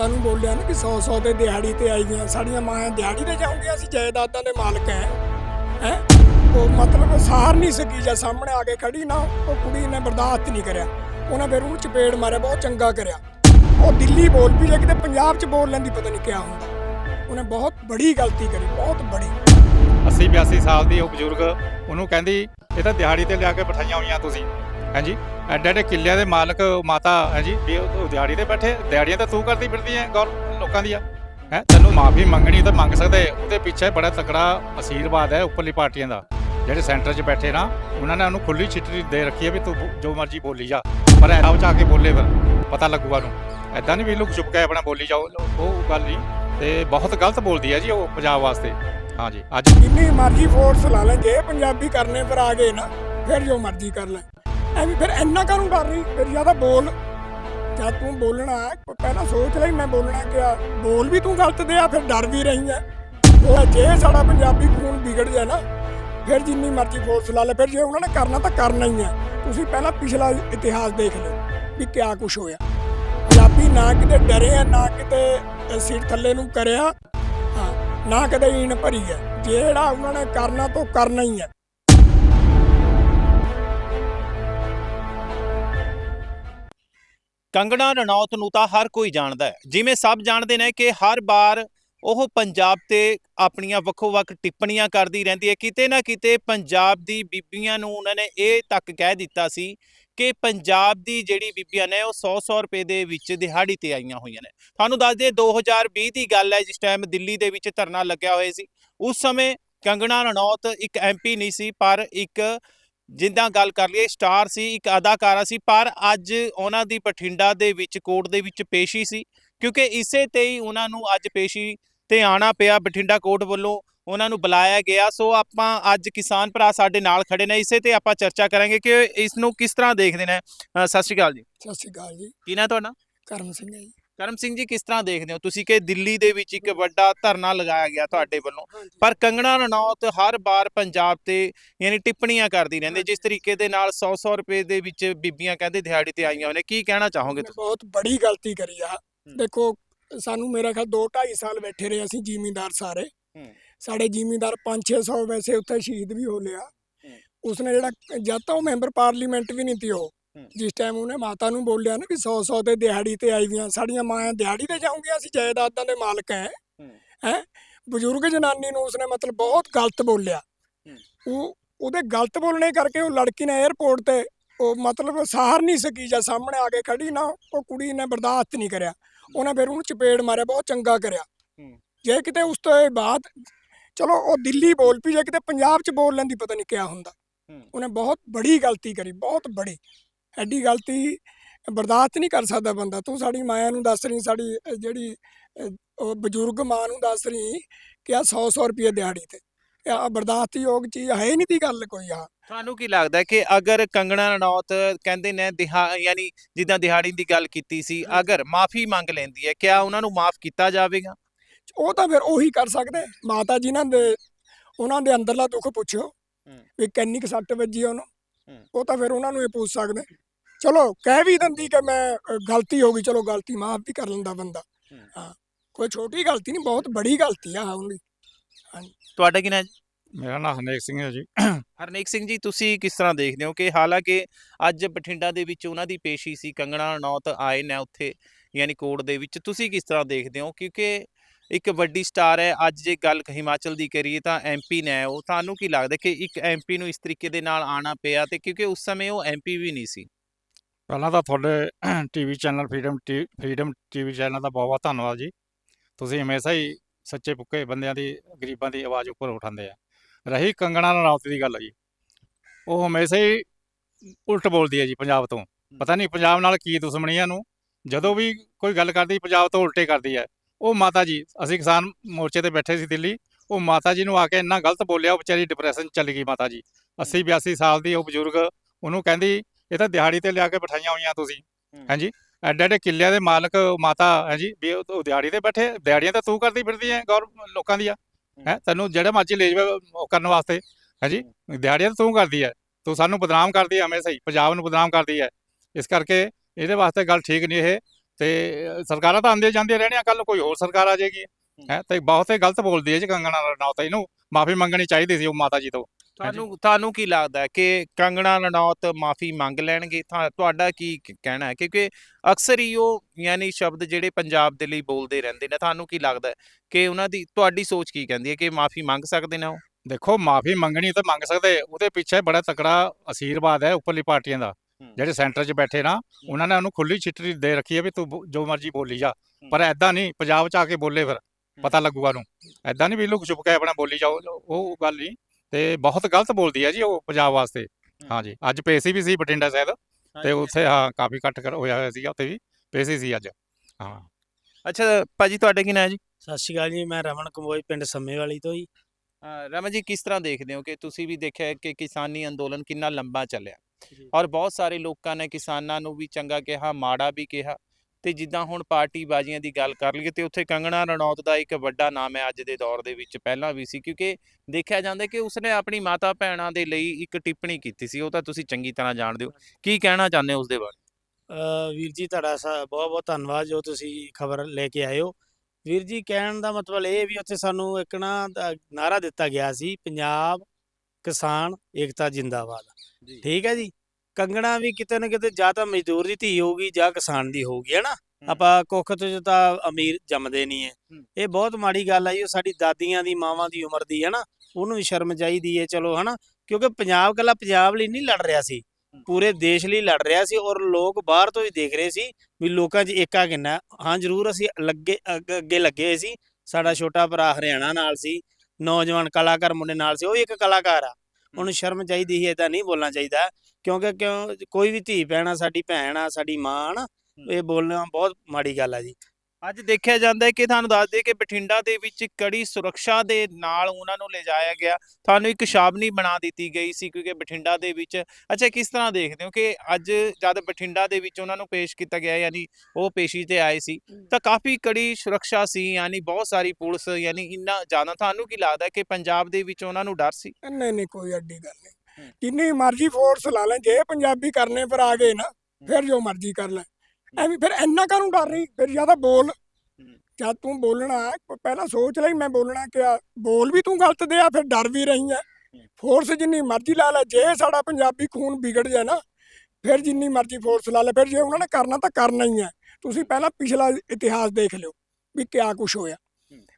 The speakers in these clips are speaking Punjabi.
ਮਾਤਾ ਨੂੰ ਬੋਲਿਆ ਨਾ ਕਿ 100 100 ਤੇ ਦਿਹਾੜੀ ਤੇ ਆਈਆਂ। ਸਾਡੀਆਂ ਮਾਆਂ ਦਿਹਾੜੀ ਤੇ ਜਾਉਂਗੀਆਂ ਅਸੀਂ ਜਾਇਦਾਦਾਂ ਦੇ ਮਾਲਕ ਹੈ ਹੈ? ਉਹ ਮਤਲਬ ਸਾਰ ਨਹੀਂ ਸਕੀ ਜਾਂ ਸਾਹਮਣੇ ਆ ਕੇ ਖੜੀ ਨਾ, ਉਹ ਕੁੜੀ ਨੇ ਬਰਦਾਸ਼ਤ ਨਹੀਂ ਕਰਿਆ। ਉਹਨਾਂ ਫਿਰ ਉਹਨੂੰ ਚਪੇੜ ਮਾਰਿਆ, ਬਹੁਤ ਚੰਗਾ ਕਰਿਆ। ਉਹ ਦਿੱਲੀ ਬੋਲ ਵੀ ਜੇ ਕਿਤੇ ਪੰਜਾਬ 'ਚ ਬੋਲ ਲੈਂਦੀ ਪਤਾ ਨਹੀਂ ਕਿਆ ਹੁੰਦਾ। ਉਹਨੇ ਬਹੁਤ ਬੜੀ ਗਲਤੀ ਕਰੀ, ਬਹੁਤ ਬੜੀ। 80 82 ਸਾਲ ਦੀ ਉਹ ਬਜ਼ੁਰਗ, ਉਹਨੂੰ ਕਹਿੰਦੀ, ਇਹ ਤਾਂ ਦਿਹਾੜੀ ਤੇ ਲਿਆ ਕੇ ਬਿਠਾਈਆਂ ਹੋਈਆਂ ਤੁਸੀਂ। ਹਾਂਜੀ। ਐਡੇ ਐਡੇ ਕਿੱਲਿਆਂ ਦੇ ਮਾਲਕ ਮਾਤਾ, ਹਾਂਜੀ, ਵੀ ਉਹ ਦਿਹਾੜੀ ਤੇ ਬੈਠੇ, ਦਿਹਾੜੀਆਂ ਤਾਂ ਤੂੰ ਕਰਦੀ ਫਿਰਦੀ ਹੈ ਗੌਰ ਲੋਕਾਂ ਦੀਆਂ। ਹੈ, ਤੈਨੂੰ ਮਾਫੀ ਮੰਗਣੀ ਤਾਂ ਮੰਗ ਸਕਦੇ, ਉਹਦੇ ਪਿੱਛੇ ਬੜਾ ਤਕੜਾ ਅਸੀਰਵਾਦ ਹੈ ਉੱਪਰਲੀ ਪਾਰਟੀਆਂ ਦਾ। ਜਿਹੜੇ ਸੈਂਟਰ 'ਚ ਬੈਠੇ ਨਾ, ਉਹਨਾਂ ਨੇ ਉਹਨੂੰ ਖੁੱਲੀ ਛਿੱਟਰੀ ਦੇ ਰੱਖੀ ਹੈ ਵੀ ਤੂੰ ਜੋ ਮਰਜ਼ੀ ਬੋਲੀ ਜਾ। ਪਰ ਐਨਾ ਵਿੱਚ ਆ ਕੇ ਬੋਲੇ ਫਿਰ, ਪਤਾ ਲੱਗੂਗਾ ਨੂੰ ਐਦਾਂ ਨਹੀਂ ਵੀ ਲੋਕ ਚੁੱਪ ਕੇ ਆਪਣਾ ਬੋਲੀ ਜਾਓ, ਉਹ ਗੱਲ ਨਹੀਂ। ਤੇ ਬਹੁਤ ਗਲਤ ਬੋਲਦੀ ਹੈ ਜੀ ਉਹ ਪੰਜਾਬ ਵਾਸਤੇ। ਹਾਂਜੀ, ਅੱਜ ਜਿੰਨੀ ਮਰਜ਼ੀ ਫੋਰਸ ਲਾ ਲੈ, ਜੇ ਪੰਜਾਬੀ ਕਰਨੇ ਪਰ ਆ ਗਏ ਨਾ, ਫਿਰ ਜੋ ਮਰਜ਼ੀ ਕਰ ਲੈ। ਐਵੇਂ ਫਿਰ ਇੰਨਾ ਕਾਹਨੂੰ ਕਰ ਰਹੀ? ਫਿਰ ਜ਼ਿਆਦਾ ਬੋਲ। ਜਦ ਤੂੰ ਬੋਲਣਾ ਹੈ, ਪਹਿਲਾਂ ਸੋਚ ਲਈ ਮੈਂ ਬੋਲਣਾ ਕਿਆ। ਬੋਲ ਵੀ ਤੂੰ ਗਲਤ ਦੇ ਆ ਫਿਰ ਡਰ ਵੀ ਰਹੀ ਹੈ ਉਹ ਜੇ ਸਾਡਾ ਪੰਜਾਬੀ ਖੂਨ ਵਿਗੜ ਜਾਏ ਨਾ ਫਿਰ ਜਿੰਨੀ ਮਰਜ਼ੀ ਫੋਰਸ ਲਾ ਲੈ ਫਿਰ ਜੇ ਉਹਨਾਂ ਨੇ ਕਰਨਾ ਤਾਂ ਕਰਨਾ ਹੀ ਹੈ ਤੁਸੀਂ ਪਹਿਲਾਂ ਪਿਛਲਾ ਇਤਿਹਾਸ ਦੇਖ ਲਓ ਵੀ ਕਿਆ ਕੁਝ ਹੋਇਆ। ਪੰਜਾਬੀ ਨਾ ਕਿਤੇ ਡਰੇ ਆ ਨਾ ਕਿਤੇ ਸਿਰ ਥੱਲੇ ਨੂੰ ਕਰਿਆ। ਹਾਂ ਨਾ ਕਦੇ ਈਨ ਭਰੀ ਹੈ ਜਿਹੜਾ ਉਹਨਾਂ ਨੇ ਕਰਨਾ ਤਾਂ ਕਰਨਾ ਹੀ ਹੈ ਕੰਗਣਾ ਰਣੌਤ ਨੂੰ ਤਾਂ ਹਰ ਕੋਈ ਜਾਣਦਾ ਹੈ। ਜਿਵੇਂ ਸਭ ਜਾਣਦੇ ਨੇ ਕਿ ਹਰ ਵਾਰ ਉਹ ਪੰਜਾਬ ਤੇ ਆਪਣੀਆਂ ਵੱਖੋ-ਵੱਖ ਟਿੱਪਣੀਆਂ ਕਰਦੀ ਰਹਿੰਦੀ ਹੈ। ਕਿਤੇ ਨਾ ਕਿਤੇ ਪੰਜਾਬ ਦੀ ਬੀਬੀਆਂ ਨੂੰ ਉਹਨਾਂ ਨੇ ਇਹ ਤੱਕ ਕਹਿ ਦਿੱਤਾ ਸੀ ਕਿ ਪੰਜਾਬ ਦੀ ਜਿਹੜੀ ਬੀਬੀਆਂ ਨੇ ਉਹ 100-100 ਰੁਪਏ ਦੇ ਵਿੱਚ ਦਿਹਾੜੀ ਤੇ ਆਈਆਂ ਹੋਈਆਂ ਨੇ। ਤੁਹਾਨੂੰ ਦੱਸ ਦਈਏ 2020 ਦੀ ਗੱਲ ਹੈ, ਜਿਸ ਟਾਈਮ ਦਿੱਲੀ ਦੇ ਵਿੱਚ ਧਰਨਾ ਲੱਗਿਆ ਹੋਇਆ ਸੀ। ਉਸ ਸਮੇਂ ਕੰਗਣਾ ਰਣੌਤ ਇੱਕ ਐਮਪੀ ਨਹੀਂ ਸੀ, ਪਰ ਇੱਕ ਜਿੱਦਾਂ ਗੱਲ ਕਰ ਲਈਏ ਸਟਾਰ ਸੀ ਇੱਕ ਅਦਾਕਾਰਾ ਸੀ ਪਰ ਅੱਜ ਉਹਨਾਂ ਦੀ ਬਠਿੰਡਾ ਦੇ ਵਿੱਚ ਕੋਰਟ ਦੇ ਵਿੱਚ ਪੇਸ਼ੀ ਸੀ ਕਿਉਂਕਿ ਇਸੇ ਤੇ ਹੀ ਉਹਨਾਂ ਨੂੰ ਅੱਜ ਪੇਸ਼ੀ ਤੇ ਆਣਾ ਪਿਆ ਬਠਿੰਡਾ ਕੋਰਟ ਵੱਲੋਂ ਉਹਨਾਂ ਨੂੰ ਬੁਲਾਇਆ ਗਿਆ। ਸੋ ਆਪਾਂ ਅੱਜ ਕਿਸਾਨ ਭਰਾ ਸਾਡੇ ਨਾਲ ਖੜੇ ਨੇ ਇਸੇ ਤੇ ਆਪਾਂ ਚਰਚਾ ਕਰਾਂਗੇ ਕਿ ਇਸ ਨੂੰ ਕਿਸ ਤਰ੍ਹਾਂ ਦੇਖਦੇ ਨੇ। ਸਤਿ ਸ਼੍ਰੀ ਅਕਾਲ ਜੀ। ਸਤਿ ਸ਼੍ਰੀ ਅਕਾਲ ਜੀ। ਕੀ ਨਾਂ ਤੁਹਾਡਾ? ਕਰਮ ਸਿੰਘ ਹੈ ਜੀ। ਕਰਮ ਸਿੰਘ ਜੀ ਕਿਸ ਤਰ੍ਹਾਂ ਦੇਖਦੇ ਹੋ? ਤੁਸੀਂ ਕਿ ਦਿੱਲੀ ਦੇ ਵਿੱਚ ਇੱਕ ਵੱਡਾ ਧਰਨਾ ਲਗਾਇਆ ਗਿਆ ਤੁਹਾਡੇ ਵੱਲੋਂ। ਪਰ ਕੰਗਣਾ ਰਣੌਤ ਹਰ ਵਾਰ ਪੰਜਾਬ ਤੇ ਯਾਨੀ ਟਿੱਪਣੀਆਂ ਕਰਦੀ ਰਹਿੰਦੀ ਜਿਸ ਤਰੀਕੇ ਦੇ ਨਾਲ 100-100 ਰੁਪਏ ਦੇ ਵਿੱਚ ਬੀਬੀਆਂ ਕਹਿੰਦੇ ਦਿਹਾੜੀ ਤੇ ਆਈਆਂ ਹੋਣੇ ਕੀ ਕਹਿਣਾ ਚਾਹੋਗੇ ਤੁਸੀਂ? ਬਹੁਤ ਬੜੀ ਗਲਤੀ ਕਰੀ ਆ। ਦੇਖੋ ਸਾਨੂੰ ਮੇਰਾ ਖਿਆਲ 2 2.5 ਸਾਲ ਬੈਠੇ ਰਹੇ ਅਸੀਂ ਜ਼ਿਮੀਂਦਾਰ ਸਾਰੇ। ਸਾਡੇ ਜ਼ਿਮੀਂਦਾਰ 5-600 ਵੈਸੇ ਉੱਥੇ ਸ਼ਹੀਦ ਵੀ ਹੋ ਲਿਆ। ਉਸਨੇ ਜਿਹੜਾ ਜਦ ਤਾਂ ਉਹ ਮੈਂਬਰ ਪਾਰਲੀਮੈਂਟ ਵੀ ਨਹੀਂ ਤੀ ਉਹ। ਜਿਸ ਟਾਈਮ ਉਹਨੇ ਮਾਤਾ ਨੂੰ ਬੋਲਿਆ ਨਾ ਕਿ 100-100 ਤੇ ਦਿਹਾੜੀ ਤੇ ਆਈਆਂ ਸਾਡੀਆਂ ਮਾਆਂ ਦਿਹਾੜੀ ਤੇ ਜਾਉਂਗੀਆਂ ਅਸੀਂ ਜਾਇਦਾਦਾਂ ਦੇ ਮਾਲਕ ਹੈ। ਹੈ। ਬਜ਼ੁਰਗ ਜਨਾਨੀ ਨੂੰ ਉਸਨੇ ਮਤਲਬ ਬਹੁਤ ਗਲਤ ਬੋਲਿਆ। ਉਹ ਉਹਦੇ ਗਲਤ ਬੋਲਣੇ ਕਰਕੇ ਉਹ ਲੜਕੀ ਨੇ 에ਅਰਪੋਰਟ ਤੇ ਉਹ ਮਤਲਬ ਸਾਰ ਨਹੀਂ ਸਕੀ ਜਾਂ ਸਾਹਮਣੇ ਆ ਕੇ ਖੜੀ ਨਾ ਉਹ ਕੁੜੀ ਨੇ ਬਰਦਾਸ਼ਤ ਨਹੀਂ ਕਰਿਆ। ਉਹਨੇ ਫਿਰ ਉਹਨੂੰ ਚਪੇੜ ਮਾਰਿਆ ਬਹੁਤ ਚੰਗਾ ਕਰਿਆ। ਜੇ ਕਿਤੇ ਉਸ ਤੋਂ ਬਾਅਦ ਚਲੋ ਉਹ ਦਿੱਲੀ ਬੋਲ ਪਈ ਜੇ ਕਿਤੇ ਪੰਜਾਬ 'ਚ ਬੋਲ ਲੈਂਦੀ ਪਤਾ ਨਹੀਂ ਕਿਆ ਹੁੰਦਾ। ਉਹਨੇ ਬਹੁਤ ਬੜੀ ਗਲਤੀ ਕਰੀ ਬਹੁਤ ਬੜੀ। ਐਡੀ ਗਲਤੀ ਬਰਦਾਸ਼ਤ ਨਹੀਂ ਕਰ ਸਕਦਾ ਬੰਦਾ। ਤੂੰ ਸਾਡੀ ਮਾਇਆ ਨੂੰ ਦੱਸ ਰਹੀ ਸਾਡੀ ਜਿਹੜੀ ਉਹ ਬਜ਼ੁਰਗ ਮਾਂ ਨੂੰ ਦੱਸ ਰਹੀ ਕਿ ਆ 100 100 ਰੁਪਏ ਦਿਹਾੜੀ ਤੇ। ਆ ਬਰਦਾਸ਼ਤਯੋਗ ਚੀਜ਼ ਹੈ ਨਹੀਂ ਦੀ ਗੱਲ ਕੋਈ ਆ ਤੁਹਾਨੂੰ ਕੀ ਲੱਗਦਾ ਕਿ ਅਗਰ ਕੰਗਣਾ ਰਣੌਤ ਕਹਿੰਦੇ ਨੇ ਦਿਹਾ ਯਾਨੀ ਜਿੱਦਾਂ ਦਿਹਾੜੀ ਦੀ ਗੱਲ ਕੀਤੀ ਸੀ ਅਗਰ ਮਾਫੀ ਮੰਗ ਲੈਂਦੀ ਹੈ ਕਿਆ ਉਹਨਾਂ ਨੂੰ ਮਾਫ ਕੀਤਾ ਜਾਵੇਗਾ? ਉਹ ਤਾਂ ਫਿਰ ਉਹੀ ਕਰ ਸਕਦੇ। ਮਾਤਾ ਜੀ ਨਾਲ ਦੇ ਉਹਨਾਂ ਦੇ ਅੰਦਰਲਾ ਦੁੱਖ ਪੁੱਛੋ ਵੀ ਕਿੰਨੀ ਕੁ ਸੱਟ ਵੱਜੀ ਉਹਨੂੰ। ਉਹ ਤਾਂ ਫਿਰ ਉਹਨਾਂ ਨੂੰ ਇਹ ਪੁੱਛ ਸਕਦੇ। ਚਲੋ ਕਹਿ ਵੀ ਦਿੰਦੀ ਕਿ ਮੈਂ ਅ, ਗਲਤੀ ਹੋ ਗਈ ਚਲੋ ਗਲਤੀ ਮਾਫ ਵੀ ਕਰ ਲੈਂਦਾ ਬੰਦਾ। ਹੂੰ। ਹਾਂ ਕੋਈ ਛੋਟੀ ਗਲਤੀ ਨਹੀਂ ਬਹੁਤ ਬੜੀ ਗਲਤੀ ਆ ਉਹਦੀ ਤੁਹਾਡਾ ਕੀ ਨਾ ਮੇਰਾ ਨਾਮ ਹਰਨੇਕ ਸਿੰਘ ਹੈ ਜੀ। ਹਰਨੇਕ ਸਿੰਘ ਜੀ ਤੁਸੀਂ ਕਿਸ ਤਰ੍ਹਾਂ ਦੇਖਦੇ ਹੋ ਕਿ ਹਾਲਾਂਕਿ ਅੱਜ ਬਠਿੰਡਾ ਦੇ ਵਿੱਚ ਉਹਨਾਂ ਦੀ ਪੇਸ਼ੀ ਸੀ ਕੰਗਣਾ ਰਣੌਤ ਆਏ ਨੇ ਉੱਥੇ ਯਾਨੀ ਕੋਰਟ ਦੇ ਵਿੱਚ। ਤੁਸੀਂ ਕਿਸ ਤਰ੍ਹਾਂ ਦੇਖਦੇ ਹੋ? ਕਿਉਂਕਿ ਇੱਕ ਵੱਡੀ ਸਟਾਰ ਹੈ ਅੱਜ ਜੇ ਗੱਲ ਹਿਮਾਚਲ ਦੀ ਕਰੀਏ ਤਾਂ ਐਮਪੀ ਨੇ ਉਹ ਤੁਹਾਨੂੰ ਕੀ ਲੱਗਦਾ ਕਿ ਇੱਕ ਐਮਪੀ ਨੂੰ ਇਸ ਤਰੀਕੇ ਦੇ ਨਾਲ ਆਣਾ ਪਿਆ ਤੇ ਕਿਉਂਕਿ ਉਸ ਸਮੇਂ ਉਹ ਐਮਪੀ ਵੀ ਨਹੀਂ ਸੀ? ਪਹਿਲਾਂ ਤਾਂ ਤੁਹਾਡੇ TV channel freedom freedom TV channel ਦਾ ਬਹੁਤ-ਬਹੁਤ ਧੰਨਵਾਦ ਜੀ। ਤੁਸੀਂ ਹਮੇਸ਼ਾ ਹੀ ਸੱਚੇ ਪੁੱਕੇ ਬੰਦਿਆਂ ਦੀ, ਗਰੀਬਾਂ ਦੀ ਆਵਾਜ਼ ਉੱਪਰ ਉਠਾਉਂਦੇ ਆ। ਰਹੀ ਕੰਗਣਾ ਰਣੌਤ ਦੀ ਗੱਲ ਜੀ। ਉਹ ਹਮੇਸ਼ਾ ਹੀ ਉਲਟ ਬੋਲਦੀ ਹੈ ਜੀ ਪੰਜਾਬ ਤੋਂ। ਪਤਾ ਨਹੀਂ ਪੰਜਾਬ ਨਾਲ ਕੀ ਦੁਸ਼ਮਣੀ ਆ ਨੂੰ ਜਦੋਂ ਵੀ ਕੋਈ ਗੱਲ ਕਰਦੀ, ਪੰਜਾਬ ਤੋਂ ਉਲਟੇ ਕਰਦੀ ਹੈ। ਉਹ ਮਾਤਾ ਜੀ, ਅਸੀਂ ਕਿਸਾਨ ਮੋਰਚੇ ਤੇ ਬੈਠੇ ਸੀ ਦਿੱਲੀ। ਉਹ ਮਾਤਾ ਜੀ ਨੂੰ ਆ ਕੇ ਇੰਨਾ ਗਲਤ ਬੋਲਿਆ, ਉਹ ਵਿਚਾਰੀ ਡਿਪਰੈਸ਼ਨ ਚ ਚਲੀ ਗਈ ਮਾਤਾ ਜੀ। 80 82 ਸਾਲ ਦੀ ਉਹ ਬਜ਼ੁਰਗ, ਉਹਨੂੰ ਕਹਿੰਦੀ ਇਹ ਤਾਂ ਦਿਹਾੜੀ ਤੇ ਲਿਆ ਕੇ ਬਿਠਾਈਆਂ ਹੋਈਆਂ ਤੁਸੀਂ। ਹਾਂਜੀ? ਐਡੇ ਐਡੇ ਕਿੱਲਿਆਂ ਦੇ ਮਾਲਕ ਮਾਤਾ ਹਾਂਜੀ ਵੀ ਉਹ ਦਿਹਾੜੀ ਤੇ ਬੈਠੇ ਦਿਹਾੜੀਆਂ ਤਾਂ ਤੂੰ ਕਰਦੀ ਫਿਰਦੀ ਹੈ ਗੌਰ ਲੋਕਾਂ ਦੀਆਂ। ਹੈ। ਤੈਨੂੰ ਜਿਹੜੇ ਮਰਜ਼ੀ ਲੈ ਜਾਵੇ ਉਹ ਕਰਨ ਵਾਸਤੇ। ਹਾਂਜੀ? ਦਿਹਾੜੀਆਂ ਤਾਂ ਤੂੰ ਕਰਦੀ ਹੈ ਤੂੰ ਸਾਨੂੰ ਬਦਨਾਮ ਕਰਦੀ ਹੈ ਹਮੇਸ਼ਾ ਹੀ ਪੰਜਾਬ ਨੂੰ ਬਦਨਾਮ ਕਰਦੀ ਹੈ ਇਸ ਕਰਕੇ ਇਹਦੇ ਵਾਸਤੇ ਗੱਲ ਠੀਕ ਨਹੀਂ ਇਹ। ਤੇ ਸਰਕਾਰਾਂ ਤਾਂ ਆਉਂਦੀਆਂ ਜਾਂਦੀਆਂ ਰਹਿਣੀਆਂ ਕੱਲ ਕੋਈ ਹੋਰ ਸਰਕਾਰ ਆ ਜਾਏਗੀ। ਹੈ। ਤੇ ਬਹੁਤ ਗਲਤ ਬੋਲਦੀ ਹੈ ਜੀ ਕੰਗਣਾ ਰਣੌਤ ਇਹਨੂੰ। ਮਾਫੀ ਮੰਗਣੀ ਚਾਹੀਦੀ ਸੀ ਉਹ ਮਾਤਾ ਜੀ ਤੋਂ। ਤੁਹਾਨੂੰ ਤੁਹਾਨੂੰ ਕੀ ਲੱਗਦਾ ਹੈ ਕਿ ਕੰਗਣਾ ਰਣੌਤ ਮਾਫੀ ਮੰਗ ਲੈਣਗੇ? ਤਾਂ ਤੁਹਾਡਾ ਕੀ ਕਹਿਣਾ ਹੈ? ਕਿਉਂਕਿ ਅਕਸਰ ਹੀ ਉਹ ਯਾਨੀ ਸ਼ਬਦ ਜਿਹੜੇ ਪੰਜਾਬ ਦੇ ਲਈ ਬੋਲਦੇ ਰਹਿੰਦੇ ਨੇ ਤੁਹਾਨੂੰ ਕੀ ਲੱਗਦਾ ਕਿ ਉਹਨਾਂ ਦੀ ਤੁਹਾਡੀ ਸੋਚ ਕੀ ਕਹਿੰਦੀ ਹੈ ਕਿ ਮਾਫੀ ਮੰਗ ਸਕਦੇ ਨੇ ਉਹ? ਦੇਖੋ ਮਾਫੀ ਮੰਗਣੀ ਤਾਂ ਮੰਗ ਸਕਦੇ ਉਹਦੇ ਪਿੱਛੇ ਬੜਾ ਤਕੜਾ ਅਸੀਰਵਾਦ ਹੈ ਉੱਪਰਲੀ ਪਾਰਟੀਆਂ ਦਾ। ਜਿਹੜੇ ਸੈਂਟਰ 'ਚ ਬੈਠੇ ਨਾ ਉਹਨਾਂ ਨੇ ਉਹਨੂੰ ਖੁੱਲੀ ਚਿੱਠੀ ਦੇ ਰੱਖੀ ਹੈ ਵੀ ਤੂੰ ਜੋ ਮਰਜ਼ੀ ਬੋਲੀ ਜਾ। ਪਰ ਐਦਾਂ ਨਹੀਂ ਪੰਜਾਬ 'ਚ ਆ ਕੇ ਬੋਲੇ ਫਿਰ ਪਤਾ ਲੱਗੂਗਾ ਨੂੰ ਐਦਾਂ ਨਹੀਂ ਵੀ ਲੁਕ ਛੁਪ ਕੇ ਆਪਣਾ ਬੋਲੀ ਜਾਓ ਉਹ ਗੱਲ ਨਹੀਂ। ਤੇ ਬਹੁਤ ਗਲਤ ਬੋਲਦੀ ਹੈ ਜੀ ਉਹ ਪੰਜਾਬ ਵਾਸਤੇ। ਹਾਂਜੀ ਅੱਜ ਪੇਸੀ ਵੀ ਸੀ ਬਠਿੰਡਾ ਸ਼ਾਇਦ ਤੇ ਉੱਥੇ ਹਾਂ ਕਾਫੀ ਕੱਟ ਕਰ ਹੋਇਆ ਹੋਇਆ ਸੀਗਾ ਉੱਥੇ ਵੀ ਪੇਸੀ ਸੀ ਅੱਜ। ਹਾਂ। ਅੱਛਾ ਭਾਜੀ ਤੁਹਾਡੇ ਕੀ ਨਾਂ ਹੈ ਜੀ? ਸਤਿ ਸ਼੍ਰੀ ਅਕਾਲ ਜੀ ਮੈਂ ਰਮਨ ਕੰਬੋਜ ਪਿੰਡ ਸੰਮੇਵਾਲੀ ਤੋਂ ਜੀ। ਅ, ਰਮਨ ਜੀ ਕਿਸ ਤਰ੍ਹਾਂ ਦੇਖਦੇ ਹੋ ਕਿ ਤੁਸੀਂ ਵੀ ਦੇਖਿਆ ਹੈ ਕਿ ਕਿਸਾਨੀ ਅੰਦੋਲਨ ਕਿੰਨਾ ਲੰਬਾ ਚੱਲਿਆ। ਔਰ ਬਹੁਤ ਸਾਰੇ ਲੋਕਾਂ ਨੇ ਕਿਸਾਨਾਂ ਨੂੰ ਵੀ ਚੰਗਾ ਕਿਹਾ ਮਾੜਾ ਵੀ ਕਿਹਾ। ਤੇ ਜਿੱਦਾਂ ਹੁਣ ਪਾਰਟੀ ਬਾਜ਼ੀਆਂ ਦੀ ਗੱਲ ਕਰ ਲਈਏ ਤੇ ਉੱਥੇ ਕੰਗਣਾ ਰਣੌਤ ਦਾ ਇੱਕ ਵੱਡਾ ਨਾਮ ਹੈ ਅੱਜ ਦੇ ਦੌਰ ਦੇ ਵਿੱਚ ਪਹਿਲਾਂ ਵੀ ਸੀ ਕਿਉਂਕਿ ਦੇਖਿਆ ਜਾਂਦਾ ਕਿ ਉਸਨੇ ਆਪਣੀ ਮਾਤਾ ਭੈਣਾਂ ਦੇ ਲਈ ਇੱਕ ਟਿੱਪਣੀ ਕੀਤੀ ਸੀ ਉਹ ਤਾਂ ਤੁਸੀਂ ਚੰਗੀ ਤਰ੍ਹਾਂ ਜਾਣਦੇ ਹੋ। ਕੀ ਕਹਿਣਾ ਚਾਹੁੰਦੇ ਹੋ ਉਸ ਦੇ ਬਾਰੇ ਵੀਰ ਜੀ ਤੁਹਾਡਾ ਬਹੁਤ ਬਹੁਤ ਧੰਨਵਾਦ ਜੋ ਤੁਸੀਂ ਖਬਰ ਲੈ ਕੇ ਆਏ ਹੋ। ਵੀਰ ਜੀ ਕਹਿਣ ਦਾ ਮਤਲਬ ਇਹ ਵੀ ਉੱਥੇ ਸਾਨੂੰ ਇੱਕ ਨਾ ਨਾਰਾ ਦਿੱਤਾ ਗਿਆ ਸੀ ਪੰਜਾਬ ਕਿਸਾਨ ਏਕਤਾ ਜਿੰਦਾਬਾਦ। ਠੀਕ ਹੈ ਜੀ? ਕੰਗਣਾ ਵੀ ਕਿਤੇ ਨਾ ਕਿਤੇ ਜਾਂ ਤਾਂ ਮਜ਼ਦੂਰ ਦੀ ਧੀ ਹੋਊਗੀ ਜਾਂ ਕਿਸਾਨ ਦੀ ਹੋਊਗੀ ਹੈ ਨਾ? ਆਪਾਂ ਕੁੱਖ ਤੋਂ ਤਾਂ ਅਮੀਰ ਜੰਮਦੇ ਨਹੀਂ ਹੂੰ। ਇਹ ਬਹੁਤ ਮਾੜੀ ਗੱਲ ਜੀ ਉਹ ਸਾਡੀ ਦਾਦੀਆਂ ਦੀ ਮਾਵਾਂ ਦੀ ਉਮਰ ਦੀ ਹੈ ਨਾ? ਉਹਨੂੰ ਵੀ ਸ਼ਰਮ ਚਾਹੀਦੀ ਹੈ ਚਲੋ ਹਨਾ ਕਿਉਂਕਿ ਪੰਜਾਬ ਕੱਲਾ ਪੰਜਾਬ ਲਈ ਨਹੀਂ ਲੜ ਰਿਹਾ ਸੀ। ਪੂਰੇ ਦੇਸ਼ ਲਈ ਲੜ ਰਿਹਾ ਸੀ ਔਰ ਲੋਕ ਬਾਹਰ ਤੋਂ ਵੀ ਦੇਖ ਰਹੇ ਸੀ ਵੀ ਲੋਕਾਂ 'ਚ ਏਕਾ ਕਿੰਨਾ ਹੈ। ਜ਼ਰੂਰ ਅਸੀਂ ਲੱਗੇ ਅੱਗ- ਲੱਗੇ ਸੀ। ਸਾਡਾ ਛੋਟਾ ਭਰਾ ਹਰਿਆਣਾ ਨਾਲ ਸੀ ਨੌਜਵਾਨ ਕਲਾਕਾਰ ਮੁੰਡੇ ਨਾਲ ਸੀ ਉਹ ਵੀ ਇੱਕ ਕਲਾਕਾਰ ਆ। ਉਹਨੂੰ ਸ਼ਰਮ ਚਾਹੀਦੀ ਸੀ ਇਦਾਂ ਨਹੀਂ ਬੋਲਣਾ ਚਾਹੀਦਾ। ਕਿਉਂਕਿ ਕਿਉਂ ਕੋਈ ਵੀ ਧੀ ਭੈਣ ਆ ਸਾਡੀ ਭੈਣ ਆ ਸਾਡੀ ਮਾਂ ਆ ਨਾ ਇਹ ਬੋਲਣਾ ਬਹੁਤ ਮਾੜੀ ਗੱਲ ਆ ਜੀ। ਅੱਜ ਦੇਖਿਆ ਜਾਂਦਾ ਹੈ ਕਿ ਤੁਹਾਨੂੰ ਦੱਸ ਦਈਏ ਕਿ ਬਠਿੰਡਾ ਦੇ ਵਿੱਚ ਕੜੀ ਸੁਰੱਖਿਆ ਦੇ ਨਾਲ ਉਹਨਾਂ ਨੂੰ ਲਿਜਾਇਆ ਗਿਆ। ਤੁਹਾਨੂੰ ਇੱਕ ਛਾਬਨੀ ਬਣਾ ਦਿੱਤੀ ਗਈ ਸੀ ਕਿਉਂਕਿ ਬਠਿੰਡਾ ਦੇ ਵਿੱਚ। ਅੱਛਾ ਕਿਸ ਤਰ੍ਹਾਂ ਦੇਖਦੇ ਹੋ ਕਿ ਅੱਜ ਜਦ ਬਠਿੰਡਾ ਦੇ ਵਿੱਚ ਉਹਨਾਂ ਨੂੰ ਪੇਸ਼ ਕੀਤਾ ਗਿਆ ਯਾਨੀ ਉਹ ਪੇਸ਼ੀ ਤੇ ਆਏ ਸੀ ਤਾਂ ਕਾਫੀ ਕੜੀ ਸੁਰੱਖਿਆ ਸੀ ਯਾਨੀ ਬਹੁਤ ਸਾਰੀ ਪੁਲਿਸ ਯਾਨੀ ਇੰਨਾ ਜ਼ਿਆਦਾ ਤੁਹਾਨੂੰ ਕੀ ਲੱਗਦਾ ਕਿ ਪੰਜਾਬ ਦੇ ਵਿੱਚ ਉਹਨਾਂ ਨੂੰ ਡਰ ਸੀ? ਨਹੀਂ ਨਹੀਂ ਕੋਈ ਅੱਡੀ ਗੱਲ ਨਹੀਂ। ਜਿੰਨੀ ਮਰਜ਼ੀ ਫੋਰਸ ਲਾ ਲੈ, ਜੇ ਪੰਜਾਬੀ ਕਰਨੇ ਪਰ ਆ ਗਏ ਨਾ, ਫਿਰ ਜੋ ਮਰਜ਼ੀ ਕਰ ਲੈ। ਐਵੇਂ ਫਿਰ ਇੰਨਾ ਕਾਹਨੂੰ ਡਰ ਰਹੀ? ਫਿਰ ਜ਼ਿਆਦਾ ਬੋਲ। ਜਦ ਤੂੰ ਬੋਲਣਾ, ਪਹਿਲਾਂ ਸੋਚ ਲਈ ਮੈਂ ਬੋਲਣਾ ਕਿਆ ਬੋਲ ਵੀ ਤੂੰ ਗਲਤ ਦੇ ਆ, ਫਿਰ ਡਰ ਵੀ ਰਹੀ ਹੈ ਫੋਰਸ ਜਿੰਨੀ ਮਰਜ਼ੀ ਲਾ ਲੈ, ਜੇ ਸਾਡਾ ਪੰਜਾਬੀ ਖੂਨ ਵਿਗੜ ਜਾਏ ਨਾ, ਫਿਰ ਜਿੰਨੀ ਮਰਜ਼ੀ ਫੋਰਸ ਲਾ ਲੈ, ਫਿਰ ਜੇ ਉਹਨਾਂ ਨੇ ਕਰਨਾ ਤਾਂ ਕਰਨਾ ਹੀ ਹੈ ਤੁਸੀਂ ਪਹਿਲਾਂ ਪਿਛਲਾ ਇਤਿਹਾਸ ਦੇਖ ਲਿਓ ਵੀ ਕਿਆ ਕੁਝ ਹੋਇਆ।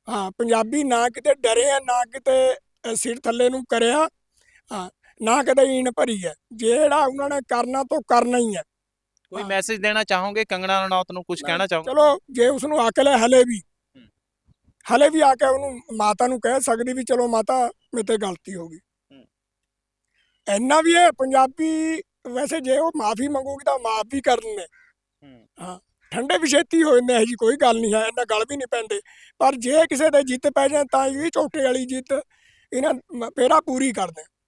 ਹਾਂ, ਪੰਜਾਬੀ ਨਾ ਕਿਤੇ ਡਰੇ ਆ, ਨਾ ਕਿਤੇ ਸਿਰ ਥੱਲੇ ਨੂੰ ਕਰਿਆ। ਹਾਂ ਨਾ ਕਦੇ ਈਣ ਭਰੀ ਹੈ ਜਿਹੜਾ ਉਹਨਾਂ ਨੇ ਕਰਨਾ ਤਾਂ ਕਰਨਾ ਹੀ ਹੈ ਕੋਈ ਹਾਂ। ਮੈਸੇਜ ਦੇਣਾ ਚਾਹੋਗੇ? ਕੰਗਣਾ ਰਣੌਤ ਨੂੰ ਕੁਝ ਕਹਿਣਾ ਚਾਹੋਗੇ? ਚਲੋ ਜੇ ਉਸ ਨੂੰ ਅਕਲ ਹੈ ਹਲੇ ਵੀ। ਹਲੇ ਵੀ ਆ ਕੇ ਉਹਨੂੰ ਮਾਤਾ ਨੂੰ ਕਹਿ ਸਕਦੀ ਵੀ ਚਲੋ ਮਾਤਾ ਮੇਰੇ ਤੇ ਗਲਤੀ ਹੋ ਗਈ। ਹੂੰ। ਇੰਨਾ ਵੀ ਹੈ ਪੰਜਾਬੀ ਵੈਸੇ ਜੇ ਉਹ ਮਾਫੀ ਮੰਗੂਗੀ ਤਾਂ ਮਾਫ ਵੀ ਕਰ ਦਿੰਦੇ ਹੂੰ। ਠੰਡੇ ਵੀ ਛੇਤੀ ਹੋ ਜਾਂਦੇ ਇਹ ਜੀ ਕੋਈ ਗੱਲ ਨਹੀਂ ਹੈ ਇਹਨਾਂ ਗੱਲ ਵੀ ਨਹੀਂ ਪੈਂਦੇ। ਪਰ ਜੇ ਕਿਸੇ ਦੇ ਜਿੱਤ ਪੈ ਜਾਏ ਤਾਂ ਇਹ ਝੋਟੇ ਵਾਲੀ ਜਿੱਤ ਇਹਨਾਂ ਪੇਰਾ ਪੂਰੀ ਕਰਦੇ। ਹੂੰ।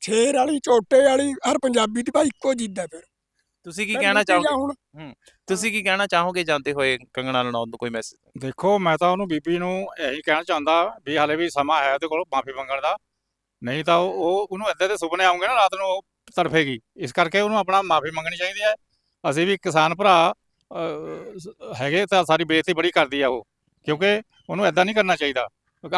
ਛੇਰ ਵਾਲੀ ਝੋਟੇ ਵਾਲੀ ਹਰ ਪੰਜਾਬੀ ਦੀ ਭਾਈ ਇੱਕੋ ਜਿੱਦ ਹੈ ਫਿਰ। ਤੁਸੀਂ ਕੀ ਕਹਿਣਾ ਚਾਹੋਗੇ? ਹੁਣ। ਤੁਸੀਂ ਕੀ ਕਹਿਣਾ ਚਾਹੋਗੇ ਜਾਂਦੇ ਹੋਏ ਕੰਗਣਾ ਰਣੌਤ ਨੂੰ ਕੋਈ ਮੈਸੇਜ ਦੇਖੋ ਮੈਂ ਤਾਂ ਉਹਨੂੰ ਬੀਬੀ ਨੂੰ ਇਹੀ ਕਹਿਣਾ ਚਾਹੁੰਦਾ ਵੀ ਹਾਲੇ ਵੀ ਸਮਾਂ ਹੈ ਉਹਦੇ ਕੋਲ ਮਾਫੀ ਮੰਗਣ ਦਾ। ਨਹੀਂ ਤਾਂ ਉਹ ਉਹ- ਉਹਨੂੰ ਏਦਾਂ ਦੇ ਸੁਪਨੇ ਆਉਂਗੇ ਨਾ ਰਾਤ ਨੂੰ ਉਹ ਤੜਫੇਗੀ। ਇਸ ਕਰਕੇ ਉਹਨੂੰ ਆਪਣਾ ਮਾਫੀ ਮੰਗਣੀ ਚਾਹੀਦੀ ਹੈ। ਅਸੀਂ ਵੀ ਕਿਸਾਨ ਭਰਾ ਹੈਗੇ ਤਾਂ ਸਾਰੀ ਬੇਇੱਜ਼ਤੀ ਬੜੀ ਕਰਦੀ ਆ ਉਹ। ਕਿਉਂਕਿ ਉਹਨੂੰ ਏਦਾਂ ਨਹੀਂ ਕਰਨਾ ਚਾਹੀਦਾ।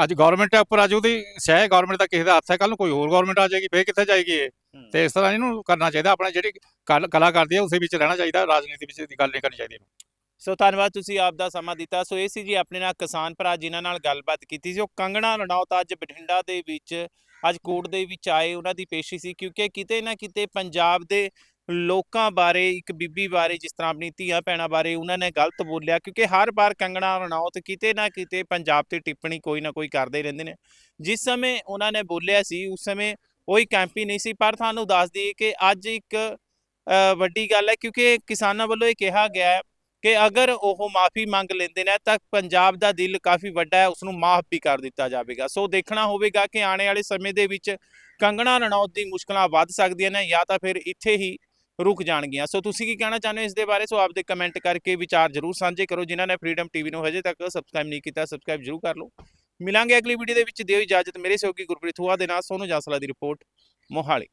ਅੱਜ ਗਵਰਨਮੈਂਟ ਉੱਪਰ ਅੱਜ ਉਹਦੀ ਸ਼ਾਇਦ ਗਵਰਨਮੈਂਟ ਦਾ ਕਿਸੇ ਦਾ ਹੱਥ ਹੈ ਕੱਲ ਨੂੰ ਕੋਈ ਹੋਰ ਗਵਰਨਮੈਂਟ ਆ ਜਾਏਗੀ ਫੇਰ ਕਿੱਥੇ ਜਾਏਗੀ ਇਹ? ਤੇ ਇਸ ਤਰ੍ਹਾਂ ਇਹਨੂੰ ਕਰਨਾ ਚਾਹੀਦਾ ਆਪਣਾ ਜਿਹੜੀ ਕਲ- ਕਲਾ ਕਰਦੀ ਹੈ ਉਸੇ ਵਿੱਚ ਰਹਿਣਾ ਚਾਹੀਦਾ ਰਾਜਨੀਤੀ ਵਿੱਚ ਦੀ ਗੱਲ ਨਹੀਂ ਕਰਨੀ ਚਾਹੀਦੀ। ਸੋ ਧੰਨਵਾਦ ਤੁਸੀਂ ਆਪ ਦਾ ਸਮਾਂ ਦਿੱਤਾ। ਸੋ ਇਹ ਸੀ ਜੀ ਆਪਣੇ ਨਾਲ ਕਿਸਾਨ ਭਰਾ ਜਿਨ੍ਹਾਂ ਨਾਲ ਗੱਲਬਾਤ ਕੀਤੀ ਸੀ। ਉਹ ਕੰਗਣਾ ਰਣੌਤ ਅੱਜ ਬਠਿੰਡਾ ਦੇ ਵਿੱਚ ਅੱਜ ਕੋਰਟ ਦੇ ਵਿੱਚ ਆਏ ਉਹਨਾਂ ਦੀ ਪੇਸ਼ੀ ਸੀ ਕਿਉਂਕਿ ਕਿਤੇ ਨਾ ਕਿਤੇ ਪੰਜਾਬ ਦੇ ਲੋਕਾਂ ਬਾਰੇ, ਇੱਕ ਬੀਬੀ ਬਾਰੇ, ਜਿਸ ਤਰ੍ਹਾਂ ਆਪਣੀ ਧੀਆਂ ਭੈਣਾਂ ਬਾਰੇ ਉਹਨਾਂ ਨੇ ਗਲਤ ਬੋਲਿਆ, ਕਿਉਂਕਿ ਹਰ ਵਾਰ ਕੰਗਣਾ ਰਣੌਤ ਕਿਤੇ ਨਾ ਕਿਤੇ ਪੰਜਾਬ ਤੇ ਟਿੱਪਣੀ ਕੋਈ ਨਾ ਕੋਈ ਕਰਦੇ ਰਹਿੰਦੇ ਨੇ। ਜਿਸ ਸਮੇਂ ਉਹਨਾਂ ਨੇ ਬੋਲਿਆ ਸੀ, ਉਸ ਸਮੇਂ ਕੋਈ ਕੈਂਪੀ ਨਹੀਂ ਸੀ, ਪਰ ਤੁਹਾਨੂੰ ਦੱਸ ਦਈਏ ਕਿ ਅੱਜ ਇੱਕ ਵੱਡੀ ਗੱਲ ਹੈ, ਕਿਉਂਕਿ ਕਿਸਾਨਾਂ ਵੱਲੋਂ ਇਹ ਕਿਹਾ ਗਿਆ ਹੈ ਕਿ ਅਗਰ ਉਹ ਮਾਫੀ ਮੰਗ ਲੈਂਦੇ ਨੇ, ਤਾਂ ਪੰਜਾਬ ਦਾ ਦਿਲ ਕਾਫੀ ਵੱਡਾ ਹੈ ਉਸ ਨੂੰ ਮਾਫ ਵੀ ਕਰ ਦਿੱਤਾ ਜਾਵੇਗਾ। ਸੋ ਦੇਖਣਾ ਹੋਵੇਗਾ ਕਿ ਆਉਣ ਵਾਲੇ ਸਮੇਂ ਦੇ ਵਿੱਚ ਕੰਗਣਾ ਰਣੌਤ ਦੀ ਮੁਸ਼ਕਲਾਂ ਵੱਧ ਸਕਦੀਆਂ ਨੇ, ਜਾਂ ਤਾਂ ਫਿਰ ਇੱਥੇ ਹੀ ਰੁਕ ਜਾਣਗੀਆਂ। ਸੋ ਤੁਸੀਂ ਕੀ ਕਹਿਣਾ ਚਾਹੁੰਦੇ ਹੋ ਇਸ ਦੇ ਬਾਰੇ? ਸੋ ਆਪਦੇ ਕਮੈਂਟ ਕਰਕੇ ਵਿਚਾਰ ਜ਼ਰੂਰ ਸਾਂਝੇ ਕਰੋ। ਜਿਨ੍ਹਾਂ ਨੇ ਫਰੀडम ਟੀਵੀ ਨੂੰ ਹਜੇ ਤੱਕ ਸਬਸਕ੍ਰਾਈਬ ਨਹੀਂ ਕੀਤਾ ਸਬਸਕ੍ਰਾਈਬ ਜ਼ਰੂਰ ਕਰ ਲਓ। ਮਿਲਾਂਗੇ ਅਗਲੀ ਵੀਡੀਓ ਦੇ ਵਿੱਚ। ਦਿਓ ਇਜਾਜ਼ਤ ਮੇਰੇ ਸਹਿਯੋਗੀ ਗੁਰਪ੍ਰੀਤ ਹੁਆ ਦੇ ਨਾਲ। ਸੋਨੂ ਜਾਸਲਾ ਦੀ ਰਿਪੋਰਟ ਮੋਹਾਲੀ।